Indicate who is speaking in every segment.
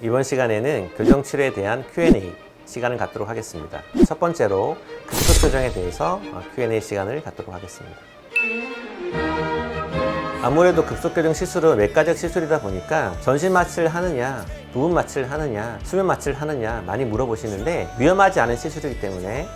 Speaker 1: 이번 시간에는 교정치료에 대한 Q&A 시간을 갖도록 하겠습니다. 첫 번째로 급속 교정에 대해서 어, Q&A 시간을 갖도록 하겠습니다. 아무래도 급속 교정 시술은 외과적 시술이다 보니까 전신 마취를 하느냐, 부분 마취를 하느냐, 수면 마취를 하느냐 많이 물어보시는데 위험하지 않은 시술이기 때문에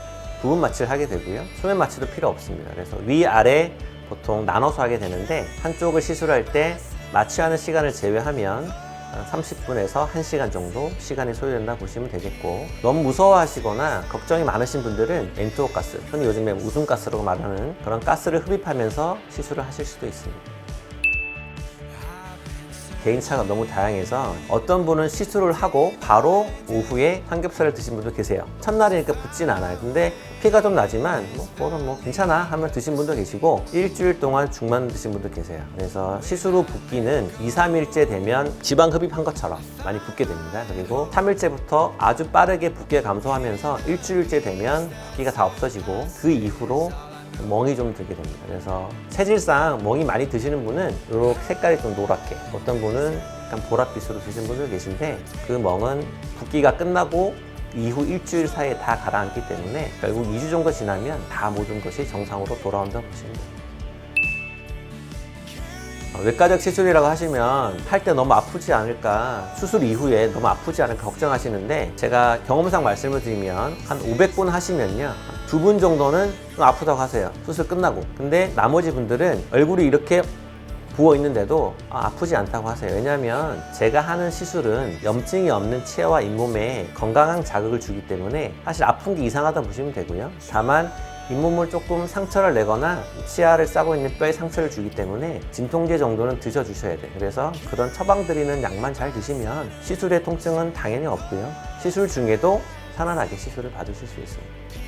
Speaker 1: 부분 마취를 하게 되고요. 수면 마취도 필요 없습니다. 그래서 위, 아래 보통 나눠서 하게 되는데 한쪽을 시술할 때 마취하는 시간을 제외하면 30분에서 1시간 정도 시간이 소요된다 보시면 되겠고 너무 무서워하시거나 걱정이 많으신 분들은 엔투어 가스, 흔히 요즘에 웃음 가스라고 말하는 그런 가스를 흡입하면서 시술을 하실 수도 있습니다. 개인차가 너무 다양해서 어떤 분은 시술을 하고 바로 오후에 삼겹살을 드신 분도 계세요. 첫날이니까 붓진 않아요. 근데 피가 좀 나지만 뭐, 뭐는 뭐 괜찮아 하면 드신 분도 계시고 일주일 동안 죽만 드신 분도 계세요. 그래서 시술 후 붓기는 2, 3일째 되면 지방 흡입한 것처럼 많이 붓게 됩니다. 그리고 3일째부터 아주 빠르게 붓기가 감소하면서 일주일째 되면 붓기가 다 없어지고 그 이후로 멍이 좀 들게 됩니다. 그래서 체질상 멍이 많이 드시는 분은 이렇게 색깔이 좀 노랗게, 어떤 분은 약간 보랏빛으로 드시는 분들 계신데 그 멍은 붓기가 끝나고 이후 일주일 사이에 다 가라앉기 때문에 결국 2주 정도 지나면 다 모든 것이 정상으로 돌아온다고 보시면 됩니다. 어, 외과적 시술이라고 하시면 할 때 너무 아프지 않을까 수술 이후에 너무 아프지 않을까 걱정하시는데 제가 경험상 말씀을 드리면 한 500분 하시면요 두 분 정도는 좀 아프다고 하세요 수술 끝나고 근데 나머지 분들은 얼굴이 이렇게 부어 있는데도 아, 프지 않다고 하세요. 왜냐하면 제가 하는 시술은 염증이 없는 치아와 잇몸에 건강한 자극을 주기 때문에 사실 아픈 게 이상하다 보시면 되고요. 다만 잇몸을 조금 상처를 내거나 치아를 싸고 있는 뼈에 상처를 주기 때문에 진통제 정도는 드셔주셔야 돼요. 그래서 그런 처방드리는 약만 잘 드시면 시술의 통증은 당연히 없고요. 시술 중에도 편안하게 시술을 받으실 수 있습니다.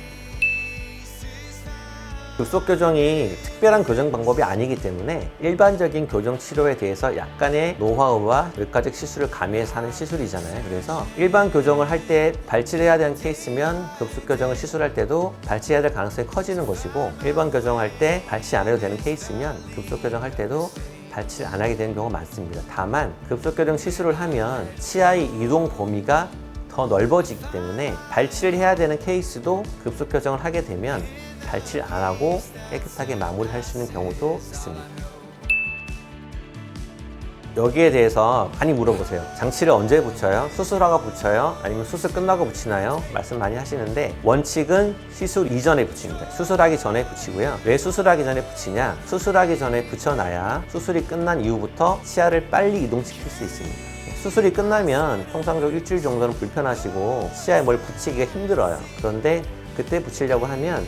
Speaker 1: 급속 교정이 특별한 교정 방법이 아니기 때문에 일반적인 교정 치료에 대해서 약간의 노하우와 외과적 시술을 가미해서 하는 시술이잖아요. 그래서 일반 교정을 할 때 발치해야 되는 케이스면 급속 교정을 시술할 때도 발치해야 될 가능성이 커지는 것이고 일반 교정할 때 발치 안 해도 되는 케이스면 급속 교정할 때도 발치를 안 하게 되는 경우가 많습니다. 다만 급속 교정 시술을 하면 치아의 이동 범위가 더 넓어지기 때문에 발치를 해야 되는 케이스도 급속 교정을 하게 되면 발치를 안 하고 깨끗하게 마무리할 수 있는 경우도 있습니다. 여기에 대해서 많이 물어보세요. 장치를 언제 붙여요? 수술하고 붙여요? 아니면 수술 끝나고 붙이나요? 말씀 많이 하시는데 원칙은 시술 이전에 붙입니다. 수술하기 전에 붙이고요. 왜 수술하기 전에 붙이냐? 수술하기 전에 붙여놔야 수술이 끝난 이후부터 치아를 빨리 이동시킬 수 있습니다. 수술이 끝나면 통상적으로 일주일 정도는 불편하시고 치아에 뭘 붙이기가 힘들어요. 그런데 그때 붙이려고 하면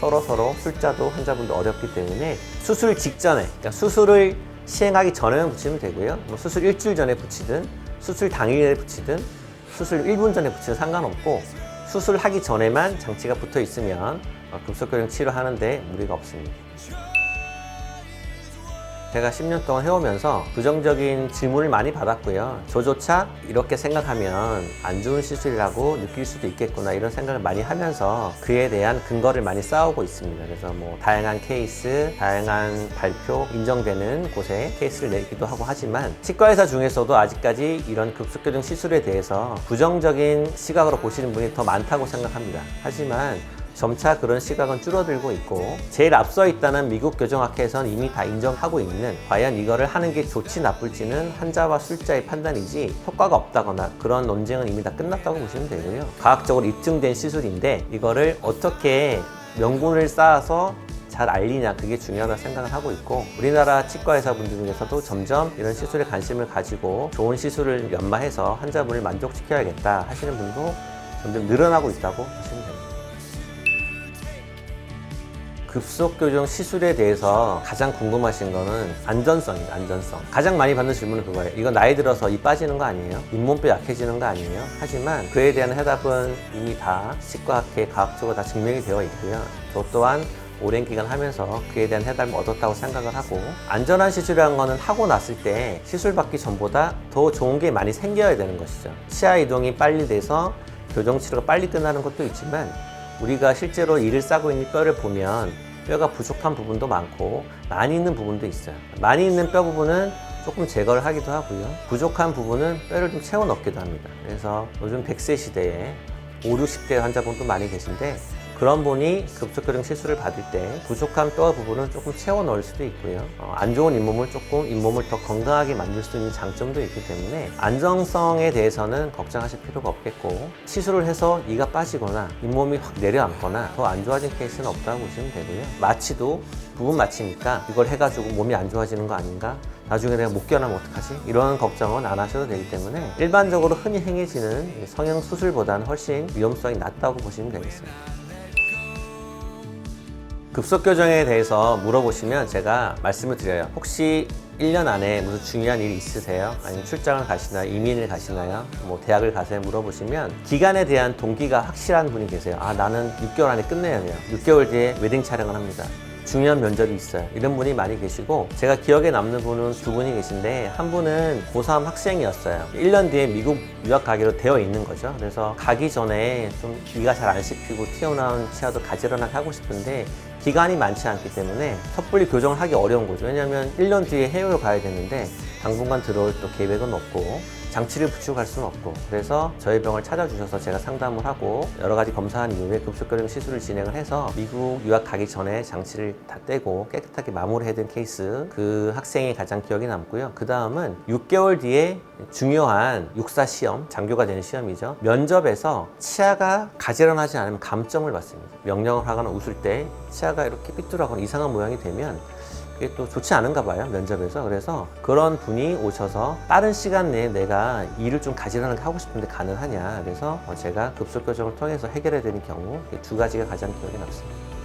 Speaker 1: 서로 서로 술자도 환자분도 어렵기 때문에 수술 직전에 그러니까 수술을 시행하기 전에는 붙이면 되고요. 뭐 수술 일주일 전에 붙이든 수술 당일에 붙이든 수술 1분 전에 붙이든 상관없고 수술하기 전에만 장치가 붙어 있으면 어, 급속교정 치료하는데 무리가 없습니다. 제가 10년 동안 해오면서 부정적인 질문을 많이 받았고요. 저조차 이렇게 생각하면 안 좋은 시술이라고 느낄 수도 있겠구나 이런 생각을 많이 하면서 그에 대한 근거를 많이 쌓아오고 있습니다. 그래서 뭐 다양한 케이스, 다양한 발표, 인정되는 곳에 케이스를 내기도 하고 하지만 치과 의사 중에서도 아직까지 이런 급속교정 시술에 대해서 부정적인 시각으로 보시는 분이 더 많다고 생각합니다. 하지만 점차 그런 시각은 줄어들고 있고 제일 앞서 있다는 미국 교정학회에서는 이미 다 인정하고 있는 과연 이거를 하는 게 좋지 나쁠지는 환자와 술자의 판단이지 효과가 없다거나 그런 논쟁은 이미 다 끝났다고 보시면 되고요. 과학적으로 입증된 시술인데 이거를 어떻게 명분을 쌓아서 잘 알리냐 그게 중요하다고 생각을 하고 있고 우리나라 치과 의사분들 중에서도 점점 이런 시술에 관심을 가지고 좋은 시술을 연마해서 환자분을 만족시켜야겠다 하시는 분도 점점 늘어나고 있다고 보시면 됩니다. 급속 교정 시술에 대해서 가장 궁금하신 거는 안전성입니다. 안전성. 가장 많이 받는 질문은 그거예요. 이거 나이 들어서 이 빠지는 거 아니에요? 잇몸뼈 약해지는 거 아니에요? 하지만 그에 대한 해답은 이미 다 치과학회 과학적으로 다 증명이 되어 있고요. 저 또한 오랜 기간 하면서 그에 대한 해답을 얻었다고 생각을 하고 안전한 시술이라는 거는 하고 났을 때 시술 받기 전보다 더 좋은 게 많이 생겨야 되는 것이죠. 치아 이동이 빨리 돼서 교정 치료가 빨리 끝나는 것도 있지만 우리가 실제로 이를 싸고 있는 뼈를 보면 뼈가 부족한 부분도 많고 많이 있는 부분도 있어요. 많이 있는 뼈 부분은 조금 제거를 하기도 하고요. 부족한 부분은 뼈를 좀 채워 넣기도 합니다. 그래서 요즘 100세 시대에 5, 60대 환자분도 많이 계신데 그런 분이 급속교정 시술을 받을 때 부족한 뼈 부분은 조금 채워 넣을 수도 있고요. 어, 안 좋은 잇몸을 조금 잇몸을 더 건강하게 만들 수 있는 장점도 있기 때문에 안정성에 대해서는 걱정하실 필요가 없겠고 시술을 해서 이가 빠지거나 잇몸이 확 내려앉거나 더 안 좋아진 케이스는 없다고 보시면 되고요. 마취도 부분 마취니까 이걸 해가지고 몸이 안 좋아지는 거 아닌가? 나중에 내가 못 견하면 어떡하지? 이런 걱정은 안 하셔도 되기 때문에 일반적으로 흔히 행해지는 이 성형 수술보다는 훨씬 위험성이 낮다고 보시면 되겠습니다. 급속 교정에 대해서 물어보시면 제가 말씀을 드려요. 혹시 1년 안에 무슨 중요한 일이 있으세요? 아니면 출장을 가시나요? 이민을 가시나요? 뭐 대학을 가세요? 물어보시면 기간에 대한 동기가 확실한 분이 계세요. 아, 나는 6개월 안에 끝내야 돼요. 6개월 뒤에 웨딩 촬영을 합니다. 중요한 면접이 있어요. 이런 분이 많이 계시고 제가 기억에 남는 분은 두 분이 계신데 한 분은 고3 학생이었어요. 1년 뒤에 미국 유학 가기로 되어 있는 거죠. 그래서 가기 전에 좀 이가 잘 안 씹히고 튀어나온 치아도 가지런하게 하고 싶은데 기간이 많지 않기 때문에 섣불리 교정을 하기 어려운 거죠. 왜냐하면 1년 뒤에 해외로 가야 되는데 당분간 들어올 또 계획은 없고 장치를 붙이고 갈 수는 없고 그래서 저희 병을 찾아주셔서 제가 상담을 하고 여러 가지 검사한 이후에 급속교정 시술을 진행을 해서 미국 유학 가기 전에 장치를 다 떼고 깨끗하게 마무리해야 된 케이스 그 학생이 가장 기억에 남고요. 그 다음은 6개월 뒤에 중요한 육사 시험, 장교가 되는 시험이죠. 면접에서 치아가 가지런하지 않으면 감점을 받습니다. 명령을 하거나 웃을 때 치아가 이렇게 삐뚤하거나 이상한 모양이 되면 그게 또 좋지 않은가 봐요 면접에서 그래서 그런 분이 오셔서 빠른 시간 내에 내가 일을 좀 가지런하게 하고 싶은데 가능하냐 그래서 어, 제가 급속 교정을 통해서 해결해야 되는 경우 이두 가지가 가장 기억에 남습니다.